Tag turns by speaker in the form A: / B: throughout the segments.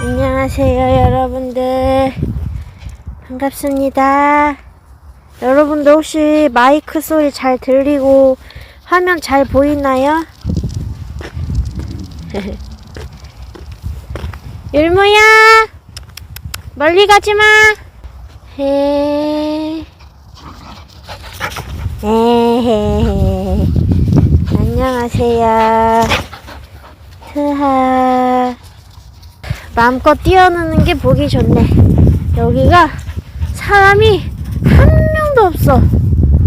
A: 안녕하세요, 여러분들. 반갑습니다. 여러분들 혹시 마이크 소리 잘 들리고 화면 잘 보이나요? 율무야! 멀리 가지 마! 헤. 헤헤헤. 안녕하세요. 트하. 마음껏 뛰어노는 게 보기 좋네. 여기가 사람이 한 명도 없어.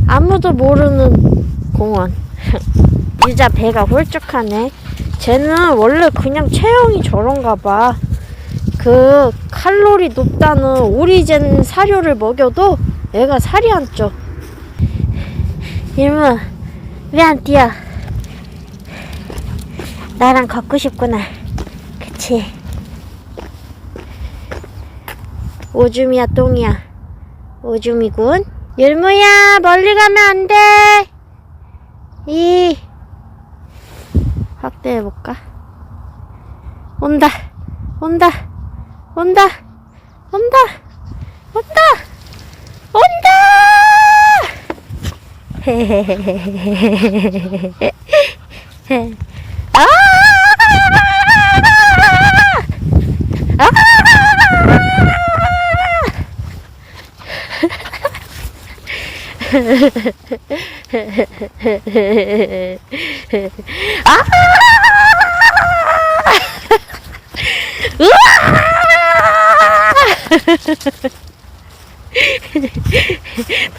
A: 아무도 모르는 공원. 유자 배가 홀쭉하네. 쟤는 원래 그냥 체형이 저런가 봐. 그 칼로리 높다는 오리젠 사료를 먹여도 애가 살이 안 쪄. 일무, 왜 안 뛰어? 나랑 걷고 싶구나. 그치? 오줌이야, 똥이야? 오줌이군. 율무야, 멀리 가면 안 돼. 이. 확대해볼까? 온다. 온다. 온다. 온다. 온다. 온다! 헤헤헤헤헤헤헤. 아! 아!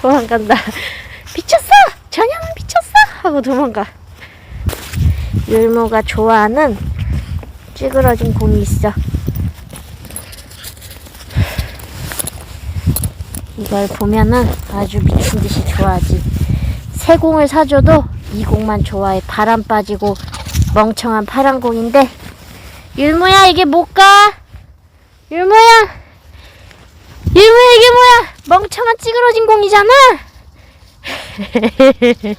A: 도망간다. 미쳤어! 전혀는 미쳤어! 하고 도망가. 율무가 좋아하는 찌그러진 공이 있어. 이걸 보면은 아주 미친 듯이 좋아하지. 새 공을 사줘도 이 공만 좋아해. 바람 빠지고 멍청한 파란 공인데 율무야 이게 못 가. 율무야. 율무야 이게 뭐야? 멍청한 찌그러진 공이잖아.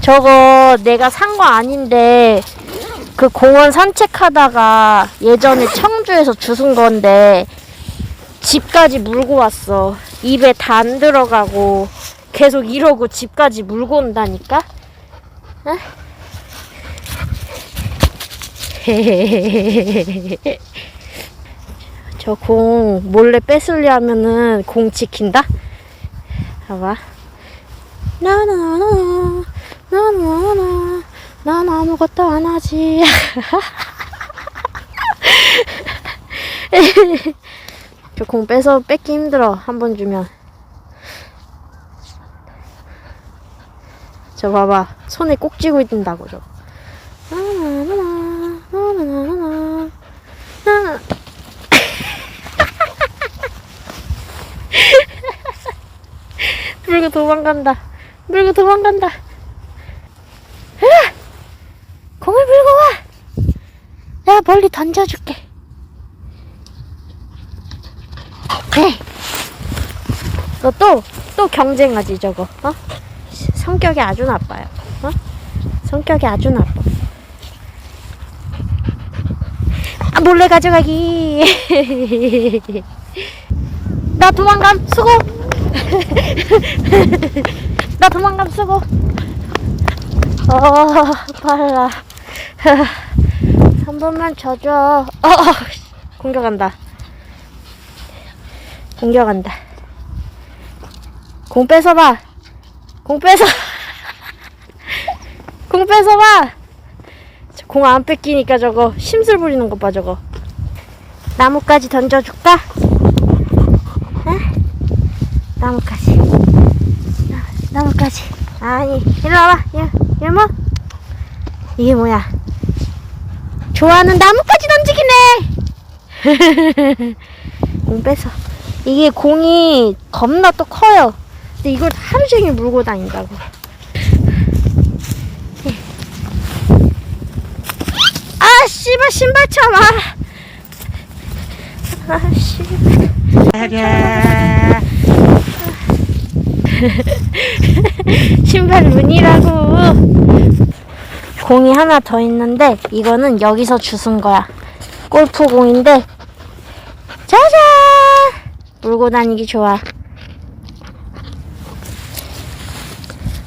A: 저거 내가 산 거 아닌데 그 공원 산책하다가 예전에 청주에서 주운 건데 집까지 물고 왔어. 입에 다 안 들어가고 계속 이러고 집까지 물고 온다니까. 응? 저공 몰래 뺏으려면은 공 지킨다. 봐봐. 나나나 나나나 난 아무것도 안 하지. 저 공 빼서 뺏기 힘들어 한 번 주면. 저 봐봐 손에 꼭 쥐고 있는다고 저. 물고 도망간다. 물고 도망간다. 공을 물고 와. 내가 멀리 던져줄게. 그래. 너또 또 경쟁하지 저거. 어? 성격이 아주 나빠요. 어? 성격이 아주 나빠. 아, 몰래 가져가기. 나 도망감 수고. 나 도망감 수고. 어, 빨라. 한 번만 져줘. 어, 공격한다. 공격한다. 공 뺏어봐. 공 뺏어. 공 뺏어봐. 공 안 뺏기니까 저거 심술 부리는 것 봐 저거. 나무까지 던져줄까? 응? 나무까지. 나, 나무까지. 아니, 일로 와봐. 일, 일모. 이게 뭐야? 좋아하는 나무까지 던지기네. 공 뺏어. 이게 공이 겁나 또 커요. 근데 이걸 하루 종일 물고 다닌다고. 아, 씨발, 신발 참아. 아, 씨발. 신발 문이라고. 공이 하나 더 있는데, 이거는 여기서 주운 거야. 골프공인데 짜잔 물고 다니기 좋아.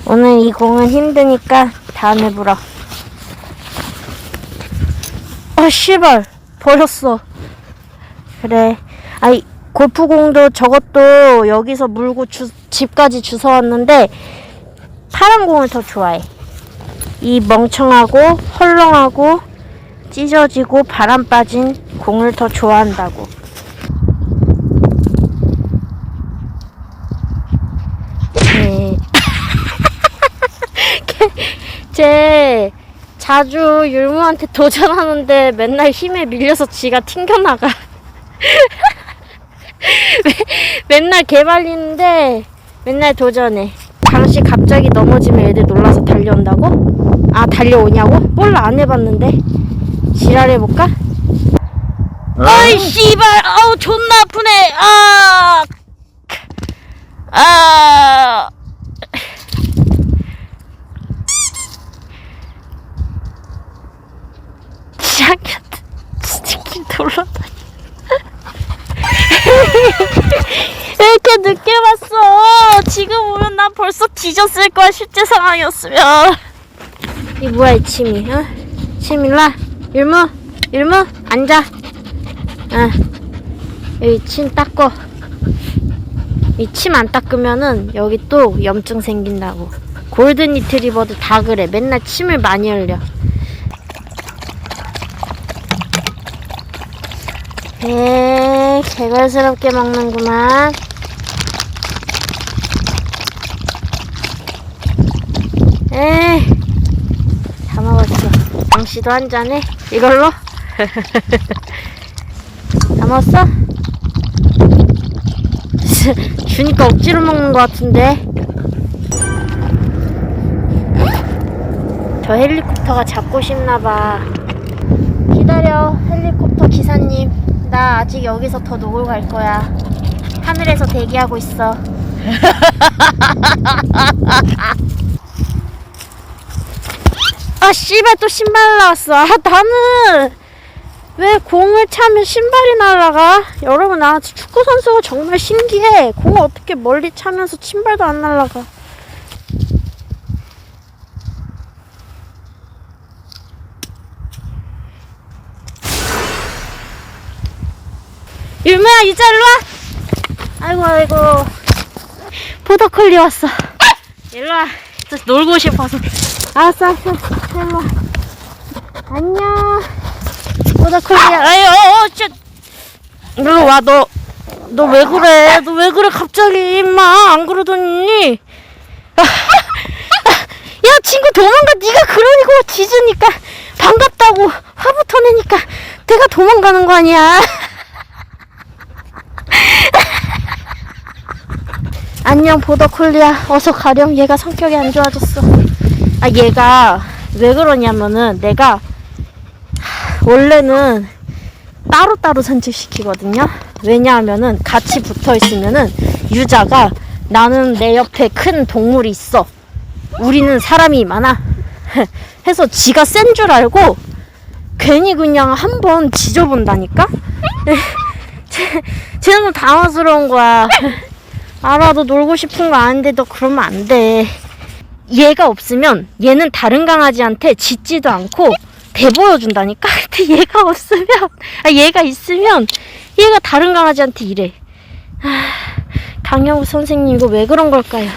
A: 오늘 이 공은 힘드니까 다음에 불어. 아 씨발. 버렸어. 그래. 아이 골프공도 저것도 여기서 물고 주, 집까지 주워왔는데 파란 공을 더 좋아해. 이 멍청하고 헐렁하고 찢어지고 바람 빠진 공을 더 좋아한다고. 네. 걔- 쟤 자주 율무한테 도전하는데 맨날 힘에 밀려서 지가 튕겨나가. 매- 맨날 개발리는데 맨날 도전해. 당시 갑자기 넘어지면 애들 놀라서 달려온다고? 아 달려오냐고? 몰라 안 해봤는데 지랄해볼까? 어이 씨발 아우 존나 아프네 아 아. 시작했다 치킨 돌아다니. 왜 이렇게 늦게 왔어. 지금 오면 나 벌써 뒤졌을 거야 실제 상황이었으면. 이 뭐야 이 침이 어? 침 일라? 율무? 율무? 앉아. 어. 여기 침 닦고. 이 침 안 닦으면은 여기 또 염증 생긴다고. 골든 리트리버도 다 그래. 맨날 침을 많이 흘려 에 개걸스럽게 먹는구만 에이 다 먹었어. 당씨도 한 잔해? 이걸로? 다 먹었어? 주니까 억지로 먹는 것 같은데. 저 헬리콥터가 잡고 싶나봐. 기다려, 헬리콥터 기사님. 나 아직 여기서 더 놀고 갈 거야. 하늘에서 대기하고 있어. 아 씨발 또 신발 나왔어 아 나는 왜 공을 차면 신발이 날아가 여러분 나 축구 선수가 정말 신기해 공을 어떻게 멀리 차면서 신발도 안 날아가 율무야 이제 일로 와 아이고 아이고 보더콜리 왔어 일로 와 놀고 싶어서 알았어, 알았어. 일로 와. 안녕. 보다콜리야. 아유, 어, 어, 쟤. 일로 와, 너. 너 왜 그래? 너 왜 그래, 갑자기, 임마. 안 그러더니. 아, 야, 친구 도망가. 네가 그러니까 짖으니까 반갑다고 화부터 내니까 내가 도망가는 거 아니야. 안녕 보더콜리야. 어서 가렴. 얘가 성격이 안 좋아졌어. 아 얘가 왜 그러냐면은 내가 하, 원래는 따로따로 산책시키거든요. 왜냐하면은 같이 붙어 있으면은 유자가 나는 내 옆에 큰 동물이 있어. 우리는 사람이 많아. 해서 지가 센 줄 알고 괜히 그냥 한 번 지져본다니까? 쟤- 쟤는 좀 당황스러운 거야 알아, 너 놀고 싶은 거 아는데 너 그러면 안 돼. 얘가 없으면 얘는 다른 강아지한테 짖지도 않고 대보여준다니까? 근데 얘가 없으면, 아, 얘가 있으면 얘가 다른 강아지한테 이래. 아, 강영우 선생님 이거 왜 그런 걸까요?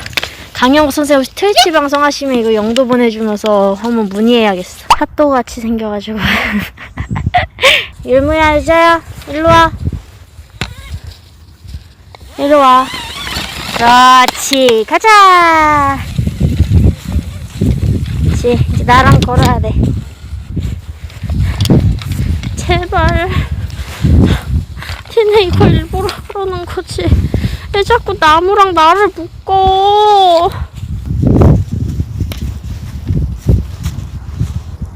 A: 강영우 선생님 혹시 트위치 방송 하시면 이거 영도 보내주면서 한번 문의해야겠어. 핫도 같이 생겨가지고. 율무야, 이제야. 일로 와. 일로 와. 그렇지. 가자. 그렇지. 이제 나랑 걸어야 돼. 제발. 걔네 이거 일부러 그러는 거지. 왜 자꾸 나무랑 나를 묶어?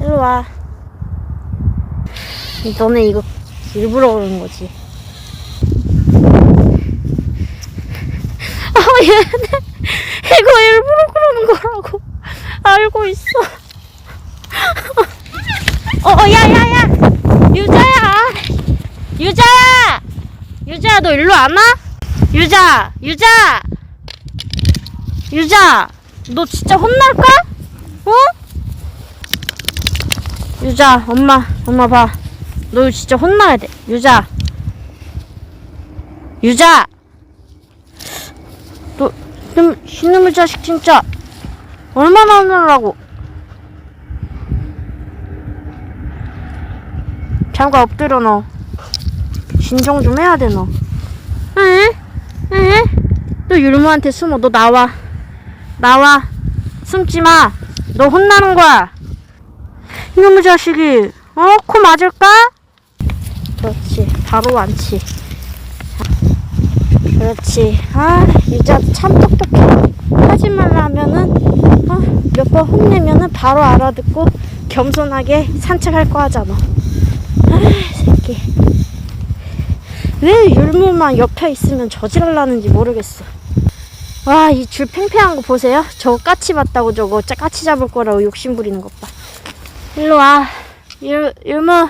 A: 일로 와. 너네 이거 일부러 그러는 거지 얘네 이거 일부러 그러는 거라고 알고 있어. 어, 어, 야, 야, 야, 유자야. 유자야 너 일로 안 와? 유자 유자 유자 너 진짜 혼날까? 어? 유자 엄마 엄마 봐 너 진짜 혼나야 돼 유자 유자 너 좀, 신놈의 자식 진짜 얼마나 혼나려고 잠깐 엎드려 너 진정 좀 해야 돼 너. 에? 에? 너 율무한테 숨어. 너 나와. 나와. 숨지 마. 너 혼나는 거야. 이놈의 자식이. 어? 코 맞을까? 그렇지. 바로 완치. 그렇지. 아, 유자 참 똑똑해. 하지 말라면은, 어, 몇 번 혼내면은 바로 알아듣고 겸손하게 산책할 거 하잖아. 아, 새끼. 왜 율무만 옆에 있으면 저지랄라는지 모르겠어. 와, 이 줄 팽팽한 거 보세요? 저거 까치 봤다고 저거 짜- 까치 잡을 거라고 욕심 부리는 것 봐. 일로 와. 율, 율무.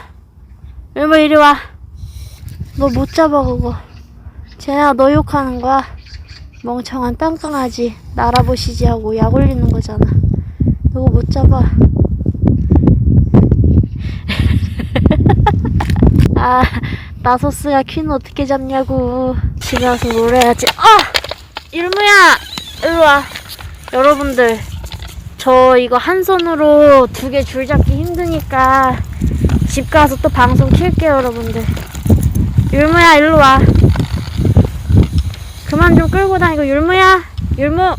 A: 율무 이리 와. 너 못 잡아, 그거. 쟤네가 너 욕하는 거야. 멍청한 땅강아지. 날아보시지 하고 약 올리는 거잖아. 너거 못 잡아. 아, 나소스가 퀸 어떻게 잡냐고. 집에 와서 놀아야지. 아! 일무야! 일로 와. 여러분들, 저 이거 한 손으로 두 개 줄 잡기 힘드니까 집 가서 또 방송 킬게요, 여러분들. 율무야, 일로 와. 그만 좀 끌고 다니고, 율무야! 율무!